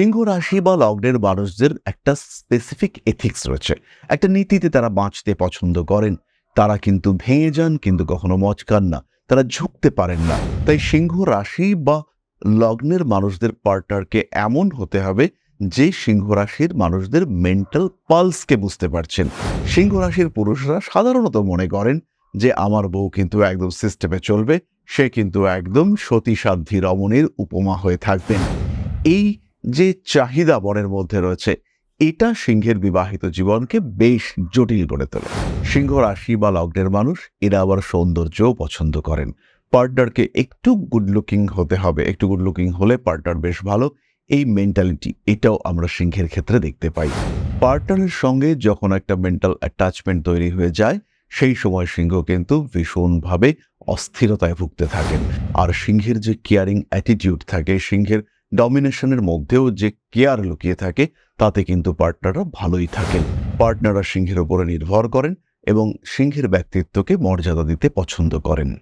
সিংহ রাশি বা লগ্নের মানুষদের একটা স্পেসিফিক এথিক্স রয়েছে। একটা নীতিতে তারা বাঁচতে পছন্দ করেন। তারা কিন্তু ভেঙে যান, কিন্তু কখনো মচকান না। তারা ঝুঁকতে পারেন না। তাই সিংহ রাশি বা লগ্নের মানুষদের পার্টনারকে এমন হতে হবে যে সিংহ রাশির মানুষদের মেন্টাল পালসকে বুঝতে পারছেন। সিংহ রাশির পুরুষরা সাধারণত মনে করেন যে, আমার বউ কিন্তু একদম সিস্টেমে চলবে। সে কিন্তু একদম সতীসাধ্যী রমণের উপমা হয়ে থাকবেন। এই যে চাহিদা বনের মধ্যে রয়েছে, এটা সিংহের বিবাহিত জীবনকে বেশ জটিল করে তোলে। সিংহ রাশি বা লগ্নের মানুষ, এরা আবার সৌন্দর্যও পছন্দ করেন। পার্টনারকে একটু গুড লুকিং হতে হবে, একটু গুড লুকিং হলে পার্টনার বেশ ভালো। এই মেন্টালিটি এটাও আমরা সিংহের ক্ষেত্রে দেখতে পাই। পার্টনারের সঙ্গে যখন একটা মেন্টাল অ্যাটাচমেন্ট তৈরি হয়ে যায়, সেই সময় সিংহ কিন্তু ভীষণভাবে অস্থিরতায় ভুগতে থাকেন। আর সিংহের যে কেয়ারিং অ্যাটিটিউড থাকে, সিংহের ডমিনেশনের মধ্যেও যে কেয়ার লুকিয়ে থাকে, তাতে কিন্তু পার্টনাররা ভালোই থাকেন। পার্টনাররা সিংহের ওপরে নির্ভর করেন এবং সিংহের ব্যক্তিত্বকে মর্যাদা দিতে পছন্দ করেন।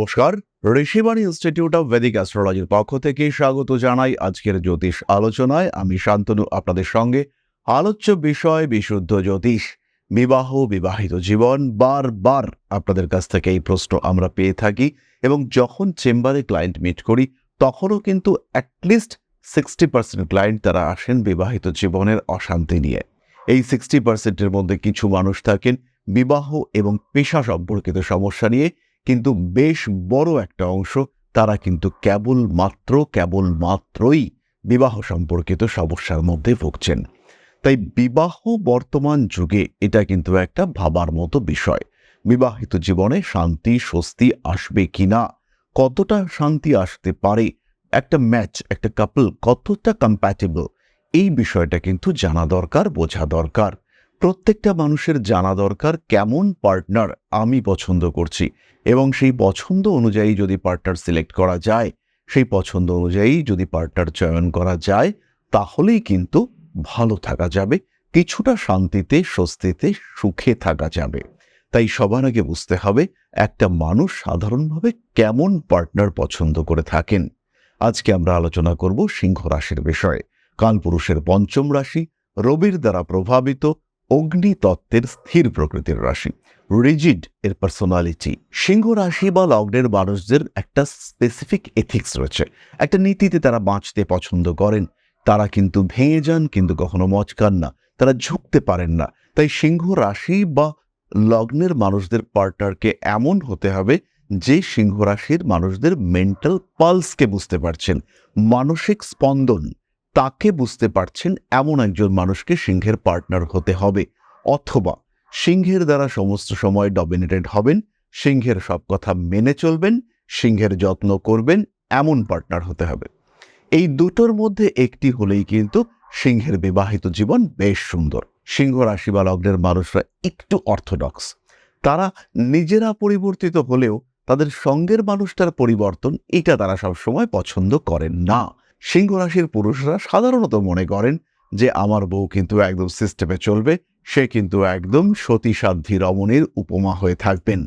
নমস্কার। ঋষিবাণী ইনস্টিটিউট অফ ভেদিক অ্যাস্ট্রোলজির পক্ষ থেকে স্বাগত জানাই আজকের জ্যোতিষ আলোচনায়। আমি শান্তনু, আপনাদের সঙ্গে। আলোচ্য বিষয়, বিশুদ্ধ জ্যোতিষ। বিবাহ, বিবাহিত জীবন, বারবার আপনাদের কাছ থেকে এই প্রশ্ন আমরা পেয়ে থাকি এবং যখন চেম্বারে ক্লায়েন্ট মিট করি, তখনও কিন্তু অ্যাটলিস্ট সিক্সটি পার্সেন্ট ক্লায়েন্ট তারা আসেন বিবাহিত জীবনের অশান্তি নিয়ে। এই সিক্সটি পার্সেন্টের মধ্যে কিছু মানুষ থাকেন বিবাহ এবং পেশা সম্পর্কিত সমস্যা নিয়ে। কিন্তু বেশ বড় একটা অংশ তারা কিন্তু কেবল মাত্র, কেবল মাত্রই বিবাহ সম্পর্কিত সমস্যার মধ্যে ভুগছেন। তাই বিবাহ বর্তমান যুগে এটা কিন্তু একটা ভাবার মতো বিষয়। বিবাহিত জীবনে শান্তি, স্বস্তি আসবে কিনা, কতটা শান্তি আসতে পারে, একটা ম্যাচ একটা কাপল কতটা কম্প্যাটেবল এই বিষয়টা কিন্তু জানা দরকার, বোঝা দরকার। প্রত্যেকটা মানুষের জানা দরকার কেমন পার্টনার আমি পছন্দ করছি। এবং সেই পছন্দ অনুযায়ী যদি পার্টনার সিলেক্ট করা যায়, সেই পছন্দ অনুযায়ী যদি পার্টনার চয়ন করা যায়, তাহলেই কিন্তু ভালো থাকা যাবে, কিছুটা শান্তিতে, স্বস্তিতে, সুখে থাকা যাবে। তাই সবার আগে বুঝতে হবে একটা মানুষ সাধারণভাবে কেমন পার্টনার পছন্দ করে থাকেন। আজকে আমরা আলোচনা করব সিংহ রাশির বিষয়ে। কালপুরুষের পঞ্চম রাশি, রবির দ্বারা প্রভাবিত অগ্নি তত্ত্বের স্থির প্রকৃতির রাশি। রিজিড এর পার্সোনালিটি সিংহ রাশি বা লগ্নের মানুষদের একটা স্পেসিফিক এথিক্স রয়েছে। একটা নীতিতে তারা বাঁচতে পছন্দ করেন। তারা কিন্তু ভেঙে যান, কিন্তু কখনো মচকান না। তারা ঝুঁকতে পারেন না। তাই সিংহ রাশি বা লগ্নের মানুষদের পার্টনারকে এমন হতে হবে যে সিংহ রাশির মানুষদের মেন্টাল পালসকে বুঝতে পারছেন। মানসিক স্পন্দন। তাকে বুঝতে পারছেন এমন একজন মানুষকে সিংহের পার্টনার হতে হবে, অথবা সিংহের দ্বারা সমস্ত সময় ডমিনেটেড হবেন, সিংহের সব কথা মেনে চলবেন, সিংহের যত্ন করবেন, এমন পার্টনার হতে হবে। এই দুটোর মধ্যে একটি হলেই কিন্তু সিংহের বিবাহিত জীবন বেশ সুন্দর। সিংহ রাশি বা লগ্নের মানুষরা একটু অর্থোডক্স তারা নিজেরা পরিবর্তিত হলেও তাদের সঙ্গের মানুষটার পরিবর্তন এটা তারা সবসময় পছন্দ করেন না। সিংহ রাশির পুরুষরা সাধারণত মনে করেন যে আমার বউ কিন্তু একদম সিস্টেমে চলবে, সে কিন্তু একদম সতীসাধ্যী রমণীর উপমা হয়ে থাকবেন।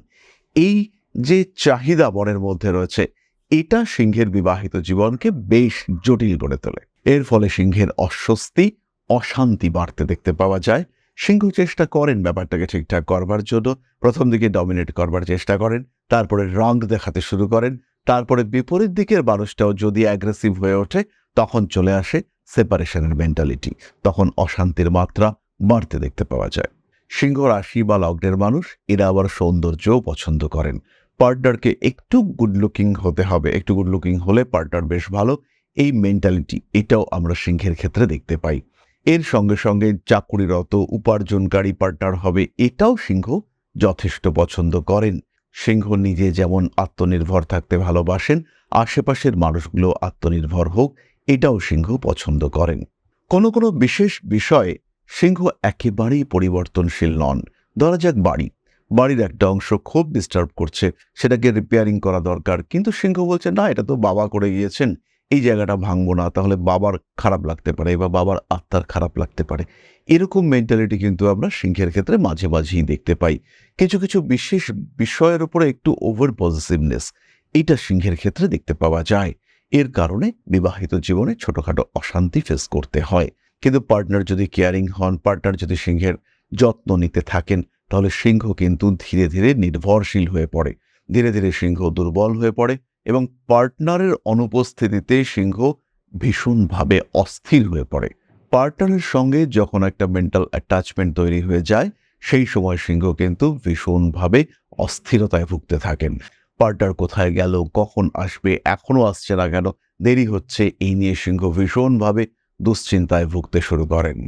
এই যে চাহিদা বনের মধ্যে রয়েছে, এটা সিংহের বিবাহিত জীবনকে বেশ জটিল করে তোলে। এর ফলে সিংহের অস্বস্তি, অশান্তি বাড়তে দেখতে পাওয়া যায়। সিংহ চেষ্টা করেন ব্যাপারটাকে ঠিকঠাক করবার জন্য। প্রথম দিকে ডমিনেট করবার চেষ্টা করেন, তারপরে রং দেখাতে শুরু করেন তারপরে বিপরীত দিকের মানুষটাও যদি অ্যাগ্রেসিভ হয়ে ওঠে, তখন চলে আসে সেপারেশনের মেন্টালিটি তখন অশান্তির মাত্রা বাড়তে দেখতে পাওয়া যায়। সিংহ রাশি বা লগ্নের মানুষ, এরা আবার সৌন্দর্যও পছন্দ করেন। পার্টনারকে একটু গুড লুকিং হতে হবে, একটু গুড লুকিং হলে পার্টনার বেশ ভালো। এই মেন্টালিটি এটাও আমরা সিংহের ক্ষেত্রে দেখতে পাই। এর সঙ্গে সঙ্গে চাকুরিরত, উপার্জনকারী পার্টনার হবে, এটাও সিংহ যথেষ্ট পছন্দ করেন। সিংহ নিজে যেমন আত্মনির্ভর থাকতে ভালোবাসেন, আশেপাশের মানুষগুলো আত্মনির্ভর হোক, এটাও সিংহ পছন্দ করেন। কোনো কোনো বিশেষ বিষয়ে সিংহ একেবারেই পরিবর্তনশীল নন। ধরা যাক বাড়ি। বাড়ির একটা অংশ খুব ডিস্টার্ব করছে, সেটাকে রিপেয়ারিং করা দরকার। কিন্তু সিংহ বলছে, না, এটা তো বাবা করে গিয়েছেন। এই জায়গাটা ভাঙবো না, তাহলে বাবার খারাপ লাগতে পারে বা বাবার আত্মার খারাপ লাগতে পারে। এরকম মেন্টালিটি কিন্তু আমরা সিংহের ক্ষেত্রে মাঝে মাঝেই দেখতে পাই। কিছু কিছু বিশেষ বিষয়ের উপরে একটু ওভার পজিটিভনেস এটা সিংহের ক্ষেত্রে দেখতে পাওয়া যায়। এর কারণে বিবাহিত জীবনে ছোটখাটো অশান্তি ফেস করতে হয়। কিন্তু পার্টনার যদি কেয়ারিং হন পার্টনার যদি সিংহের যত্ন নিতে থাকেন, তাহলে সিংহ কিন্তু ধীরে ধীরে নির্ভরশীল হয়ে পড়ে। ধীরে ধীরে সিংহ দুর্বল হয়ে পড়ে। এবং পার্টনারের অনুপস্থিতিতে সিংহ ভীষণভাবে অস্থির হয়ে পড়ে। পার্টনারের সঙ্গে যখন একটা মেন্টাল অ্যাটাচমেন্ট তৈরি হয়ে যায়, সেই সময় সিংহ কিন্তু ভীষণভাবে অস্থিরতায় ভুগতে থাকেন। পার্টনার কোথায় গেল? কখন আসবে? এখনও আসছে না কেন? দেরি হচ্ছে। এই নিয়ে সিংহ ভীষণভাবে দুশ্চিন্তায় ভুগতে শুরু করেন।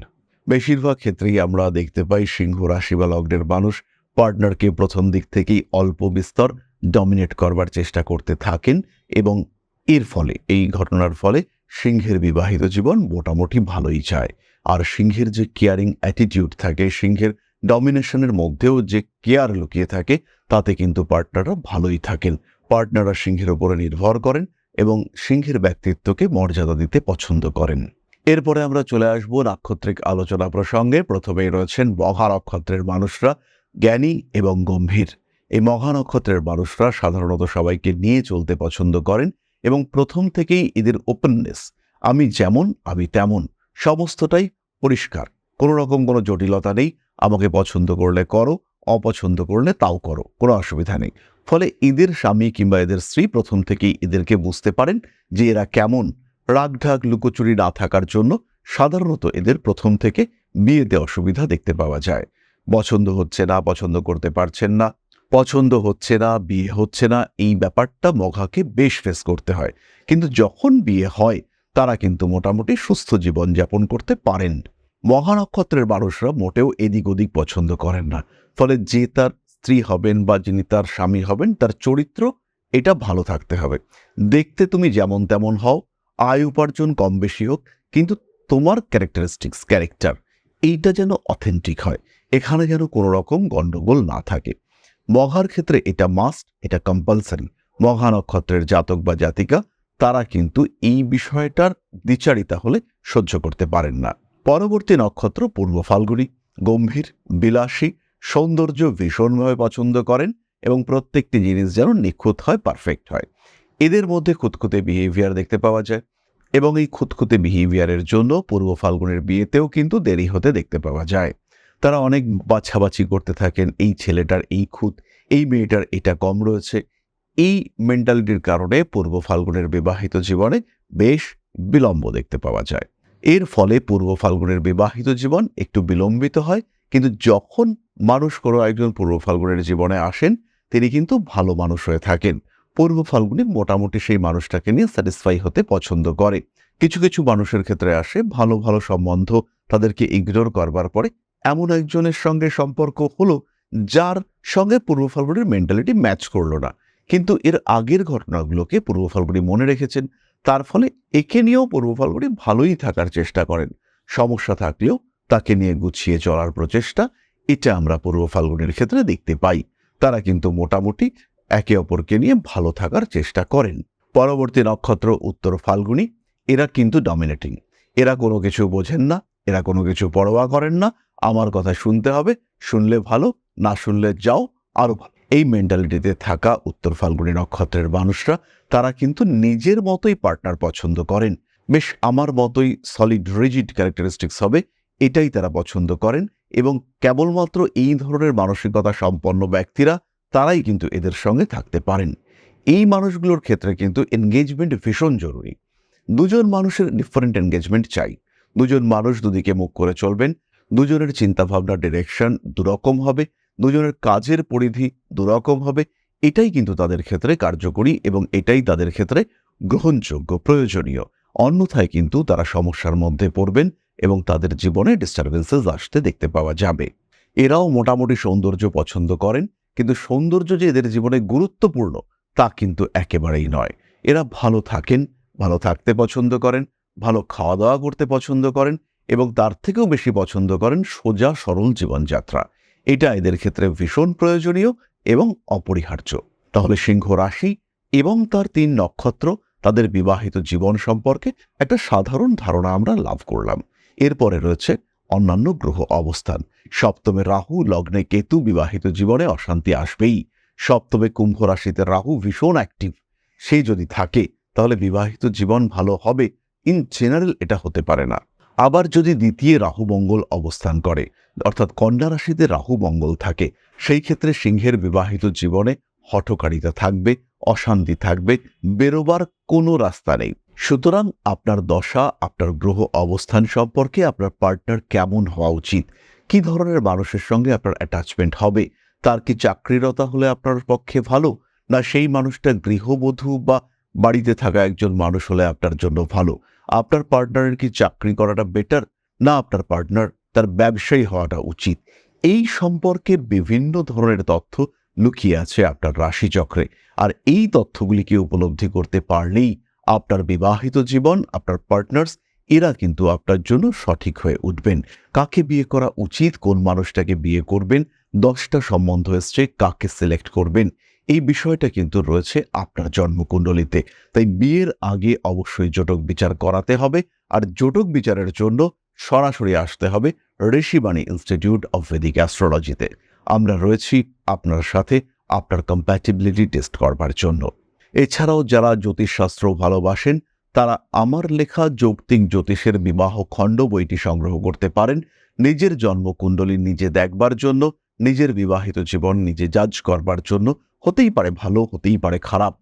বেশিরভাগ ক্ষেত্রেই আমরা দেখতে পাই সিংহ রাশি বা লগ্নের মানুষ পার্টনারকে প্রথম দিক থেকেই অল্প বিস্তর ডমিনেট করবার চেষ্টা করতে থাকেন এবং এর ফলে, এই ঘটনার ফলে সিংহের বিবাহিত জীবন মোটামুটি ভালোই যায়। আর সিংহের যে কেয়ারিং অ্যাটিটিউড থাকে, সিংহের ডমিনেশনের মধ্যেও যে কেয়ার লুকিয়ে থাকে, তাতে কিন্তু পার্টনাররা ভালোই থাকেন। পার্টনাররা সিংহের উপরে নির্ভর করেন এবং সিংহের ব্যক্তিত্বকে মর্যাদা দিতে পছন্দ করেন। এরপরে আমরা চলে আসব নাক্ষত্রিক আলোচনা প্রসঙ্গে। প্রথমেই রয়েছেন মহা নক্ষত্রের মানুষরা, জ্ঞানী এবং গম্ভীর। এই মহা নক্ষত্রের মানুষরা সাধারণত সবাইকে নিয়ে চলতে পছন্দ করেন এবং প্রথম থেকেই এদের ওপেননেস আমি যেমন, আমি তেমন, সমস্তটাই পরিষ্কার। কোনো রকম কোনো জটিলতা নেই, আমাকে পছন্দ করলে করো, অপছন্দ করলে তাও করো, কোনো অসুবিধা নেই। ফলে এদের স্বামী কিংবা এদের স্ত্রী প্রথম থেকেই এদেরকে বুঝতে পারেন যে এরা কেমন, রাগঢাক লুকোচুরি না থাকার জন্য সাধারণত এদের প্রথম থেকে বিয়েতে অসুবিধা দেখতে পাওয়া যায়। পছন্দ হচ্ছে না, পছন্দ করতে পারছেন না পছন্দ হচ্ছে না, বিয়ে হচ্ছে না, এই ব্যাপারটা মঘাকে বেশ ফেস করতে হয়। কিন্তু যখন বিয়ে হয়, তারা কিন্তু মোটামুটি সুস্থ জীবন যাপন করতে পারেন। মহানক্ষত্রের মানুষরা মোটেও এদিক ওদিক পছন্দ করেন না। ফলে যে তার স্ত্রী হবেন বা যিনি তার স্বামী হবেন, তার চরিত্র, এটা ভালো থাকতে হবে। দেখতে তুমি যেমন তেমন হও, আয় উপার্জন কম বেশি হোক, কিন্তু তোমার ক্যারেক্টারিস্টিক্স ক্যারেক্টার এইটা যেন অথেন্টিক হয়। এখানে যেন কোনো রকম গণ্ডগোল না থাকে। মঘার ক্ষেত্রে এটা মাস্ট এটা কম্পালসারি মঘা নক্ষত্রের জাতক বা জাতিকা, তারা কিন্তু এই বিষয়টার দ্বিচারিতা হলে সহ্য করতে পারেন না। পরবর্তী নক্ষত্র পূর্ব ফাল্গুনি, গম্ভীর, বিলাসী, সৌন্দর্য ভীষণভাবে পছন্দ করেন এবং প্রত্যেকটি জিনিস যেন নিখুঁত হয় পারফেক্ট হয়। এদের মধ্যে খুঁতখুঁতে বিহেভিয়ার দেখতে পাওয়া যায় এবং এই খুঁতখুঁতে বিহেভিয়ারের জন্য পূর্ব ফাল্গুনের বিয়েতেও কিন্তু দেরি হতে দেখতে পাওয়া যায়। তারা অনেক বাছাবাছি করতে থাকেন, এই ছেলেটার এই খুঁত, এই মেয়েটার এটা কম রয়েছে। এই মেন্টালিটির কারণে পূর্ব ফাল্গুনের বিবাহিত জীবনে বেশ বিলম্ব দেখতে পাওয়া যায়। এর ফলে পূর্ব ফাল্গুনের বিবাহিত জীবন একটু বিলম্বিত হয়, কিন্তু যখন মানুষ কোনো একজন পূর্ব ফাল্গুনের জীবনে আসেন, তিনি কিন্তু ভালো মানুষ হয়ে থাকেন। পূর্ব ফাল্গুনি মোটামুটি সেই মানুষটাকে নিয়ে স্যাটিসফাই হতে পছন্দ করে। কিছু কিছু মানুষের ক্ষেত্রে আসে ভালো ভালো সম্বন্ধ তাদেরকে ইগনোর করবার পরে এমন একজনের সঙ্গে সম্পর্ক হলো যার সঙ্গে পূর্ব ফাল্গুনির মেন্টালিটি ম্যাচ করল না। কিন্তু এর আগের ঘটনাগুলোকে পূর্ব ফাল্গুনি মনে রেখেছেন, তার ফলে একে নিয়েও পূর্ব ফাল্গুনি ভালোই থাকার চেষ্টা করেন। সমস্যা থাকলেও তাকে নিয়ে গুছিয়ে চলার প্রচেষ্টা, এটা আমরা পূর্ব ফাল্গুনের ক্ষেত্রে দেখতে পাই। তারা কিন্তু মোটামুটি একে অপরকে নিয়ে ভালো থাকার চেষ্টা করেন। পরবর্তী নক্ষত্র উত্তর ফাল্গুনি, এরা কিন্তু ডমিনেটিং এরা কোনো কিছু বোঝেন না, এরা কোনো কিছু পরোয়া করেন না আমার কথা শুনতে হবে, শুনলে ভালো, না শুনলে যাও, আরও ভালো। এই মেন্টালিটিতে থাকা উত্তর ফাল্গুনি নক্ষত্রের মানুষরা, তারা কিন্তু নিজের মতোই পার্টনার পছন্দ করেন। বেশ, আমার মতোই সলিড রিজিড ক্যারেক্টারিস্টিক্স হবে, এটাই তারা পছন্দ করেন এবং কেবলমাত্র এই ধরনের মানসিকতা সম্পন্ন ব্যক্তিরা, তারাই কিন্তু এদের সঙ্গে থাকতে পারেন। এই মানুষগুলোর ক্ষেত্রে কিন্তু এনগেজমেন্ট ভীষণ জরুরি। দুজন মানুষের ডিফারেন্ট এনগেজমেন্ট চাই। দুজন মানুষ দুদিকে মুখ করে চলবেন দুজনের চিন্তাভাবনা ডিরেকশন দুরকম হবে, দুজনের কাজের পরিধি দুরকম হবে, এটাই কিন্তু তাদের ক্ষেত্রে কার্যকরী এবং এটাই তাদের ক্ষেত্রে গ্রহণযোগ্য, প্রয়োজনীয়। অন্যথায় কিন্তু তারা সমস্যার মধ্যে পড়বেন এবং তাদের জীবনে ডিস্টারবেন্সেস আসতে দেখতে পাওয়া যাবে। এরাও মোটামুটি সৌন্দর্য পছন্দ করেন, কিন্তু সৌন্দর্য যে এদের জীবনে গুরুত্বপূর্ণ, তা কিন্তু একেবারেই নয়। এরা ভালো থাকেন, ভালো থাকতে পছন্দ করেন, ভালো খাওয়া দাওয়া করতে পছন্দ করেন এবং তার থেকেও বেশি পছন্দ করেন সোজা সরল জীবনযাত্রা। এটা এদের ক্ষেত্রে ভীষণ প্রয়োজনীয় এবং অপরিহার্য। তাহলে সিংহ রাশি এবং তার তিন নক্ষত্র তাদের বিবাহিত জীবন সম্পর্কে একটা সাধারণ ধারণা আমরা লাভ করলাম। এরপরে রয়েছে অন্যান্য গ্রহ অবস্থান। সপ্তমে রাহু, লগ্নে কেতু বিবাহিত জীবনে অশান্তি আসবেই। সপ্তমে কুম্ভ রাশিতে রাহু ভীষণ অ্যাক্টিভ সেই যদি থাকে, তাহলে বিবাহিত জীবন ভালো হবে। ইন জেনারেল এটা হতে পারে না। আবার যদি দ্বিতীয় রাহু মঙ্গল অবস্থান করে, অর্থাৎ কন্যা রাশিতে রাহু মঙ্গল থাকে, সেই ক্ষেত্রে সিংহের বিবাহিত জীবনে হঠকারিতা থাকবে, অশান্তি থাকবে, বেরোবার কোনো রাস্তা নেই। সুতরাং আপনার দশা, আপনার গ্রহ অবস্থান সম্পর্কে আপনার পার্টনার কেমন হওয়া উচিত? কি ধরনের মানুষের সঙ্গে আপনার অ্যাটাচমেন্ট হবে? তার কি চাকরিরতা হলে আপনার পক্ষে ভালো? না সেই মানুষটা গৃহবধূ বা বাড়িতে থাকা একজন মানুষ হলে আপনার জন্য ভালো? আপনার পার্টনারের কি চাকরি করাটা বেটার না, আপনার পার্টনার তার ব্যবসায়ী হওয়াটা উচিত। এই সম্পর্কে বিভিন্ন ধরনের তথ্য লুকিয়ে আছে আপনার রাশিচক্রে। আর এই তথ্যগুলিকে উপলব্ধি করতে পারলেই আপনার বিবাহিত জীবন, আপনার পার্টনার্স এরা কিন্তু আপনার জন্য সঠিক হয়ে উঠবেন। কাকে বিয়ে করা উচিত? কোন মানুষটাকে বিয়ে করবেন? দশটা সম্বন্ধ এসছে, কাকে সিলেক্ট করবেন? এই বিষয়টা কিন্তু রয়েছে আপনার জন্মকুণ্ডলিতে। তাই বিয়ের আগে অবশ্যই জটক বিচার করাতে হবে আর জটক বিচারের জন্য সরাসরি আসতে হবে ঋষিবাণী ইনস্টিটিউট অফ ভেদিক অ্যাস্ট্রোলজিতে আমরা রয়েছি আপনার সাথে আপনার কম্প্যাটিবিলিটি টেস্ট করবার জন্য। এছাড়াও যারা জ্যোতিষশাস্ত্র ভালোবাসেন, তারা আমার লেখা যৌক্তিক জ্যোতিষের বিবাহ খণ্ড বইটি সংগ্রহ করতে পারেন। নিজের জন্মকুণ্ডলী নিজে দেখবার জন্য, নিজের বিবাহিত জীবন নিজে জাজ করবার জন্য হতেই পারে ভালো, হতেই পারে খারাপ।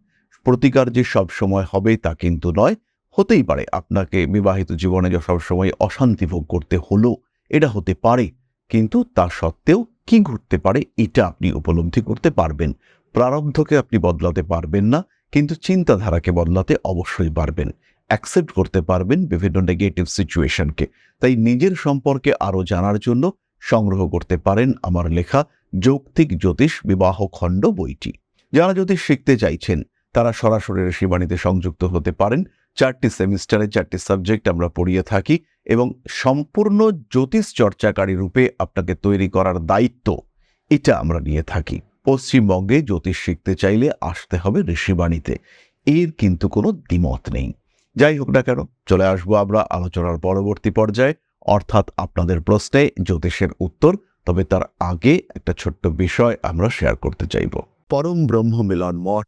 প্রতিকার যে সব সময় হবে তা কিন্তু নয়, হতেই পারে। আপনাকে বিবাহিত জীবনে যে সবসময় অশান্তি ভোগ করতে হলো, এটা হতে পারে। কিন্তু তা সত্ত্বেও কি ঘটতে পারে, এটা আপনি উপলব্ধি করতে পারবেন। প্রারব্ধকে আপনি বদলাতে পারবেন না, কিন্তু চিন্তাধারাকে বদলাতে অবশ্যই পারবেন। অ্যাকসেপ্ট করতে পারবেন বিভিন্ন নেগেটিভ সিচুয়েশনকে তাই নিজের সম্পর্কে আরও জানার জন্য সংগ্রহ করতে পারেন আমার লেখা যৌক্তিক জ্যোতিষ বিবাহ খণ্ড বইটি। যারা জ্যোতিষ শিখতে চাইছেন, তারা সরাসরি ঋষিবাণীতে সংযুক্ত হতে পারেন। চারটি সেমিস্টারে চারটি সাবজেক্ট আমরা পড়িয়ে থাকি এবং সম্পূর্ণ জ্যোতিষ চর্চাকারী রূপে আপনাকে তৈরি করার দায়িত্ব এটা আমরা নিয়ে থাকি। পশ্চিমবঙ্গে জ্যোতিষ শিখতে চাইলে আসতে হবে ঋষিবাণীতে। এর কিন্তু কোনো দ্বিমত নেই। যাই হোক না কেন, চলে আসব আমরা আলোচনার পরবর্তী পর্যায়ে। অর্থাৎ আপনাদের প্রশ্নে জ্যোতিষের উত্তর তবে তার আগে একটা ছোট্ট বিষয় আমরা শেয়ার করতে চাইব। পরম ব্রহ্ম মিলন মঠ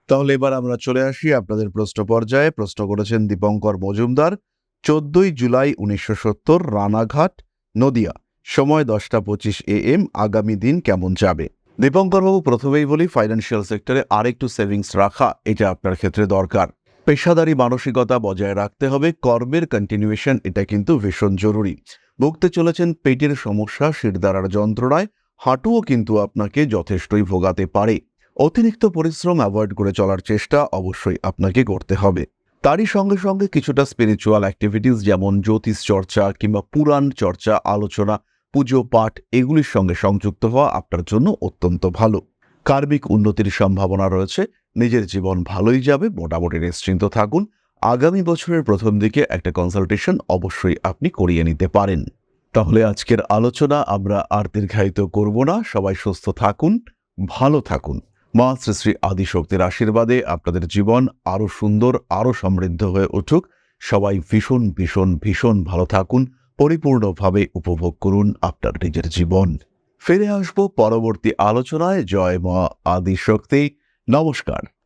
তাহলে এবার আমরা চলে আসি আপনাদের প্রশ্ন পর্যায়ে। প্রশ্ন করেছেন দীপঙ্কর মজুমদার, চোদ্দই জুলাই উনিশশো সত্তর, রানাঘাট, নদিয়া। সময় দশটা পঁচিশ এ এম আগামী দিন কেমন যাবে? দীপঙ্করবাবু, প্রথমেই বলি ফাইন্যান্সিয়াল সেক্টরে আরেকটু সেভিংস রাখা, এটা আপনার ক্ষেত্রে দরকার। পেশাদারি মানসিকতা বজায় রাখতে হবে, কর্মের কন্টিনিউয়েশন এটা কিন্তু ভীষণ জরুরি। ভুগতে চলেছেন পেটের সমস্যা, শিরদাঁড়ার যন্ত্রণায়, হাঁটুও কিন্তু আপনাকে যথেষ্টই ভোগাতে পারে। অতিরিক্ত পরিশ্রম অ্যাভয়েড করে চলার চেষ্টা অবশ্যই আপনাকে করতে হবে। তারই সঙ্গে সঙ্গে কিছুটা স্পিরিচুয়াল অ্যাক্টিভিটিস যেমন জ্যোতিষ চর্চা কিংবা পুরাণ চর্চা, আলোচনা, পুজো, পাঠ এগুলির সঙ্গে সংযুক্ত হওয়া আপনার জন্য অত্যন্ত ভালো। কার্মিক উন্নতির সম্ভাবনা রয়েছে, নিজের জীবন ভালোই যাবে, মোটামুটি নিশ্চিন্ত থাকুন। আগামী বছরের প্রথম দিকে একটা কনসালটেশন অবশ্যই আপনি করিয়ে নিতে পারেন। তাহলে আজকের আলোচনা আমরা আর দীর্ঘায়িত করব না, সবাই সুস্থ থাকুন, ভালো থাকুন। মা শ্রী শ্রী আদিশক্তির আশীর্বাদে আপনাদের জীবন আরও সুন্দর আরও সমৃদ্ধ হয়ে উঠুক। সবাই ভীষণ ভীষণ ভীষণ ভালো থাকুন, পরিপূর্ণভাবে উপভোগ করুন আপনার নিজের জীবন। ফিরে আসব পরবর্তী আলোচনায়। জয় মা আদিশক্তি। নমস্কার।